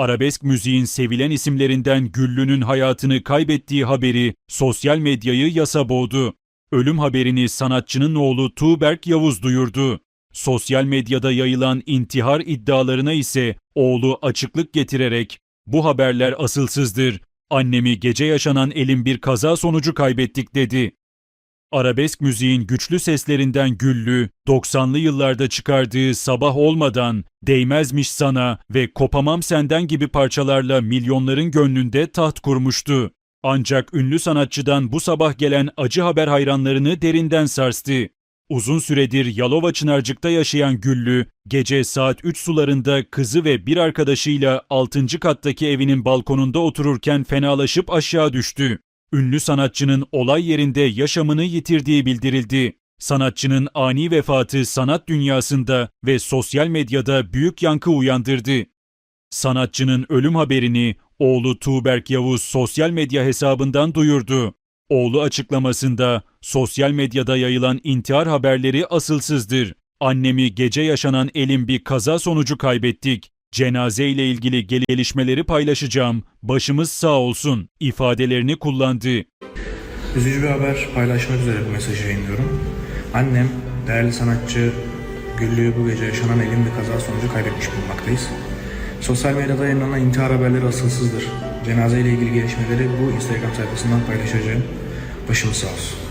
Arabesk müziğin sevilen isimlerinden Güllü'nün hayatını kaybettiği haberi sosyal medyayı yasa boğdu. Ölüm haberini sanatçının oğlu Tuğberk Yavuz duyurdu. Sosyal medyada yayılan intihar iddialarına ise oğlu açıklık getirerek bu haberler asılsızdır. Annemi gece yaşanan elin bir kaza sonucu kaybettik dedi. Arabesk müziğin güçlü seslerinden Güllü, 90'lı yıllarda çıkardığı Sabah Olmadan, Değmezmiş Sana ve Kopamam Senden gibi parçalarla milyonların gönlünde taht kurmuştu. Ancak ünlü sanatçıdan bu sabah gelen acı haber hayranlarını derinden sarstı. Uzun süredir Yalova Çınarcık'ta yaşayan Güllü, gece saat 3 sularında kızı ve bir arkadaşıyla 6. kattaki evinin balkonunda otururken fenalaşıp aşağı düştü. Ünlü sanatçının olay yerinde yaşamını yitirdiği bildirildi. Sanatçının ani vefatı sanat dünyasında ve sosyal medyada büyük yankı uyandırdı. Sanatçının ölüm haberini oğlu Tuğberk Yavuz sosyal medya hesabından duyurdu. Oğlu açıklamasında sosyal medyada yayılan intihar haberleri asılsızdır. Annemi gece yaşanan elim bir kaza sonucu kaybettik. Cenaze ile ilgili gelişmeleri paylaşacağım. Başımız sağ olsun ifadelerini kullandı. Üzücü bir haber paylaşmak üzere bu mesajı yayınlıyorum. Annem, değerli sanatçı Güllü'yü bu gece yaşanan elin bir kaza sonucu kaybetmiş bulunmaktayız. Sosyal medyada yayınlanan intihar haberleri asılsızdır. Cenaze ile ilgili gelişmeleri bu Instagram sayfasından paylaşacağım. Başımız sağ olsun.